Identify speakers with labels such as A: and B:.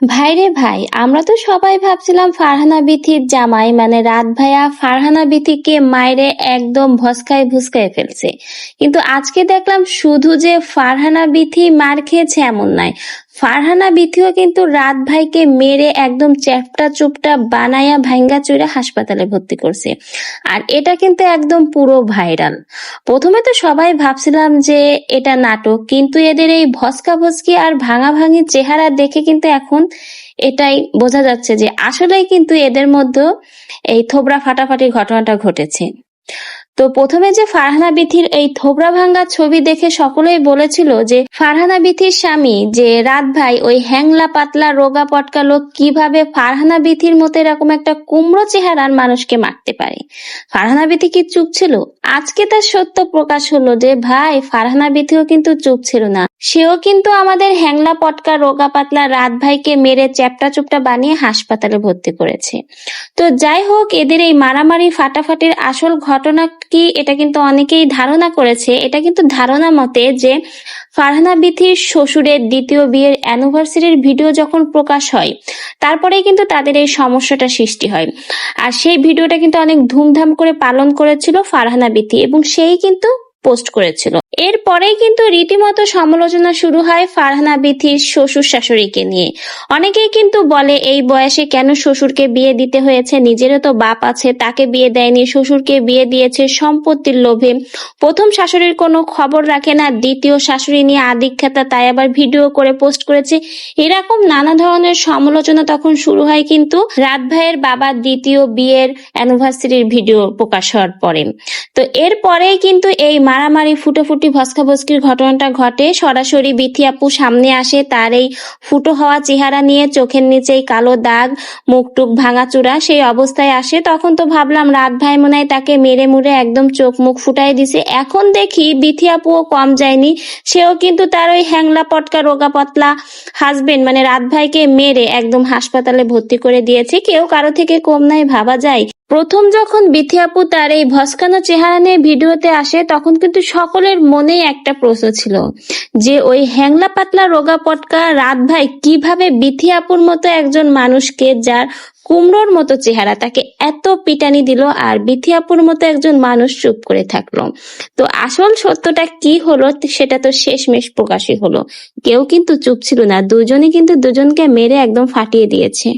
A: ভাইরে ভাই, আমরা তো সবাই ভাবছিলাম ফারহানা বিথির জামাই মানে রাত ভাইয়া ফারহানা বিথিকে মায়েরে একদম ভসকায় ভুসকায় ফেলছে। কিন্তু আজকে দেখলাম শুধু যে ফারহানা বিথি মার খেয়েছে এমন নয় ফারহানা বিথিও কিন্তু রাত ভাইকে মেরে একদম চ্যাপটা চুপটা বানায়া ভাঙ্গা চুরে হাসপাতালে ভর্তি করছে। আর এটা কিন্তু একদম পুরো ভাইরাল। প্রথমে তো সবাই ভাবছিলাম যে এটা নাটক, কিন্তু এদের এই ভস্কা ভস্কি আর ভাঙা ভাঙি চেহারা দেখে কিন্তু এখন এটাই বোঝা যাচ্ছে যে আসলেই কিন্তু এদের মধ্যে এই থোবরা ফাটাফাটি ঘটনাটা ঘটেছে। তো প্রথমে যে ফারহানা বিথির এই থোবরা ভাঙ্গা ছবি দেখে সকলেই বলেছিল যে ফারহানা বিথির স্বামী যে রাত ভাই ওই হ্যাংলা পাতলা রোগা পটকা লোক কীভাবে ফারহানা বিথির মতো এরকম একটা কুমড়ো চেহারার মানুষকে মারতে পারে। ফারহানা বিথি কি চুপ ছিল? আজকে তার সত্য প্রকাশ হলো যে, ভাই, ফারহানা বিথিও কিন্তু চুপ ছিল না। সেও কিন্তু আমাদের হ্যাংলা পটকা রোগা পাতলা রাত ভাইকে মেরে চ্যাপটা চুপটা বানিয়ে হাসপাতালে ভর্তি করেছে। তো যাই হোক, এদের এই মারামারি ফাটাফাটির আসল ঘটনা কি এটা কিন্তু অনেকেই ধারণা করেছে। এটা কিন্তু ধারণা মতে যে ফারহানা বিথির শ্বশুরের দ্বিতীয় বিয়ের অ্যানিভার্সারির ভিডিও যখন প্রকাশ হয়, তারপরেই কিন্তু তাদের এই সমস্যাটা সৃষ্টি হয়। আর সেই ভিডিওটা কিন্তু অনেক ধুমধাম করে পালন করেছিল ফারহানা বিথি এবং সেই কিন্তু পোস্ট করেছিল। এরপরেই কিন্তু রীতিমতো সমালোচনা শুরু হয় ফারহানা বিথির শ্বশুর শাশুড়িকে নিয়ে। অনেকেই কিন্তু বলে, এই বয়সে কেন শ্বশুরকে বিয়ে দিতে হয়েছে? নিজেরও তো বাপ আছে, তাকে বিয়ে দেয়নি, শ্বশুরকে বিয়ে দিয়েছে সম্পত্তির লোভে। প্রথম শাশুড়ির কোনো খবর রাখে না, দ্বিতীয় শাশুড়ি নিয়ে আদিক্ষেতা তাই আবার ভিডিও করে পোস্ট করেছে। এরকম নানা ধরনের সমালোচনা তখন শুরু হয় কিন্তু রাত ভাইয়ের বাবার দ্বিতীয় বিয়ের অ্যানিভার্সারির ভিডিও প্রকাশ হওয়ার পরে। তো এরপরেই কিন্তু এই মারামারি, ফুটোফুটি ভস্কাভস্কির ঘটনাটা ঘটে। সরাসরি বিথি আপু সামনে আসে, তার এই ফুটো হওয়া চেহারা নিয়ে চোখের নিচেই কালো দাগ, মুখ টুক ভাঙাচুরা সেই অবস্থায় আসে। তখন তো ভাবলাম, রাত ভাই মনে হয় তাকে মেরে মুড়ে একদম চোখ মুখ ফুটাই দিছে। এখন দেখি বিথি আপুও কম যায়নি, সেও কিন্তু তার ওই হ্যাংলা পটকা রোগা পতলা হাজবেন্ড মানে রাত ভাইকে মেরে একদম হাসপাতালে ভর্তি করে দিয়েছে। কেউ কারও থেকে কম নাই, ভাবা যায়। প্রথম যখন বিথি আপু তার এই ভস্কানো চেহারা নিয়ে ভিডিওতে আসে, তখন কিন্তু সকলের মনেই একটা প্রশ্ন ছিল, যে ওই হ্যাংলা পাতলা রোগা পটকা রাত ভাই কীভাবে বিথি আপুর মতো একজন মানুষকে যার কুমড়োর মতো চেহারা তাকে এত পিটানি দিল আর বিথি আপুর মতো একজন মানুষ চুপ করে থাকল। তো আসল সত্যটা কি হলো সেটা তো শেষমেশ প্রকাশই হলো। কেউ কিন্তু চুপ ছিল না দুজনে কিন্তু দুজনকে মেরে একদম ফাটিয়ে দিয়েছে।